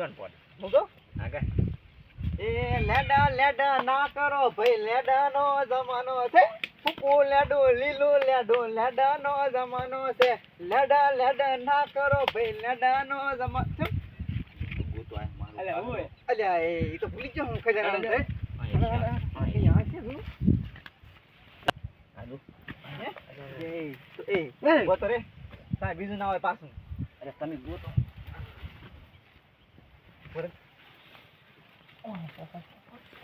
કોણ પડે હું કહું આગળ એ લેડા લેડા ના કરો ભાઈ લેડા નો જમાનો છે. ફૂકો લેડો લીલો લેડો લેડા નો જમાનો છે. લેડા લેડા ના કરો ભાઈ લેડા નો જમાનો અલ્યા એ તો ભૂલી ગયો હું ખજાના છે બીજું ના હોય પાછું. અરે તમે ગોતો.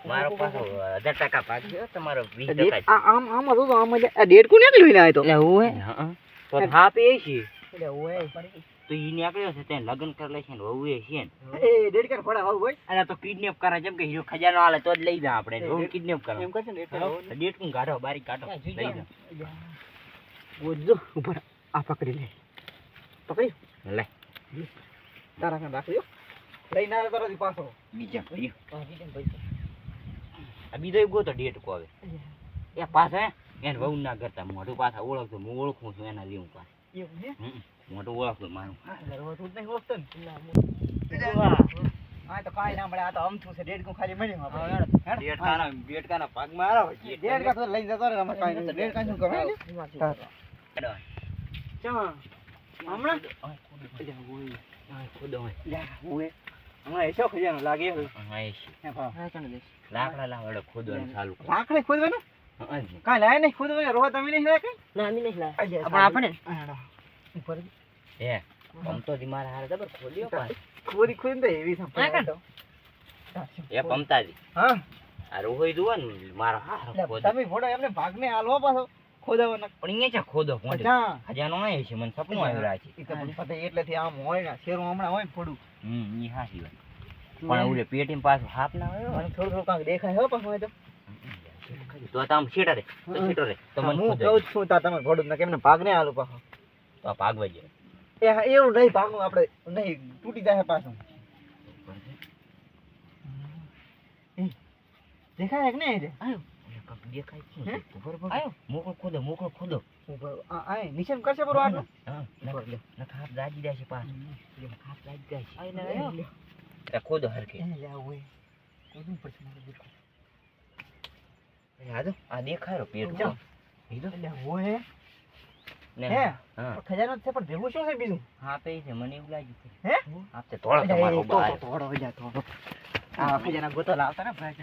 મારો પાછો હજાર ટકા ભાગ છે તમારો વીસ ટકા આમ આમ હતું આમ એટલે આ કોને લઈને આવ્યો એટલે હું હે? તો થાપ એ છે એટલે ઓય તો ઈ નીકળ્યો છે ત્યાં લગ્ન કરી લે છે ને વહુ એ છે ને. એ ડેટ કર ફડા આવું અને તો કિડનેપ કરે જેમ કે હીરો ખજાનો આલે તો જ લઈ જા આપણે કિડનેપ કરે એમ કરશે ને ડેટ કું કાઢો બારી કાઢો લઈ જા. ઓજો ઉપર આ પકડી લે. પકડી લે. તારા કાન રાખજો. લઈને ના તરત પાછો. બીજા ભાઈ આ બીજો એક ગોતો ડેટ કો હવે. એ પાછા એને વહુ ના કરતા. મોઢું પાછા ઓળખતો હું ઓળખું છું એના જેવું પાછું મોઢું ઓળખતું મારું. તું નહીં ઓળખતો ને. હા. તો કાઈ ના મળે. આ તો અમથું છે ડેડ કું ખાલી હેડ. હેડ. ડેડકાના ડેડકાના ભાગમાં આરો ડેડ કા તો લઈને જતો રે અમાર કાઈ નહીં. ડેડ શું કરે? ચા હમણાં? અલ્યા, ઓય. આ હોય. જા એસો ખજાનો લાગે લાકડા લાવ હેડો ખોદવાનું ચાલુ કર. લાકડે ખોદવાનું? કાંઈ લાય નહીં ખોદવાનું રોહ તમે નહીં લાય કાંઈ? ના અમે નહીં લાયા. પણ આપણે ઉપર હે પમતોથી મારા હારે જબર ખોલ્યો ખોદી તો એવી એ પમતાજી. હા. આ જુઓ ને મારો હારો તમે ફોટો એમને ભાગને હાલવો પાછો. ખોદાવાના. પણ અહીંયા છે ખોદો? ખજાનો છે મને સપનું આવ્યું છે. ઈ તો પણ પતે એટલેથી આમ હોય ને શેરું હમણાં હોય ને થોડું હમ ઈ હાચી વાત. પણ ઓલે પેટીમાં પાછું હાફ ના આવ્યો? મને થોડું થોડું દેખાય હો પાછું હોય તો. તો આમ શેટા રે તો શેટો રે તો મને હું કહું છું તા તમે ભોડું ને કેમને ભાગને હાલો પાછો. તો આ ભાગવા જાય એ એવું નહીં ભાગવું આપણે નહીં તૂટી જાય પાછું. દેખાય કે નહીં દેખાય છે? ખોદો ખોદો. નિશાન કરશે બરો આટલું? લે. દાજી દાજી. ખોદો. પડશે. આ આ પેટ જો. એટલે હોય ને હે? ખજાનો છે પણ ભેગું શું છે બીજું? હા પે છે મને એવું લાગ્યું છે. હે? આપતે થોડો તમારો બાર. થોડો જા, થોડો આ ખજાના ગોતો લાવતા ને ભાઈ.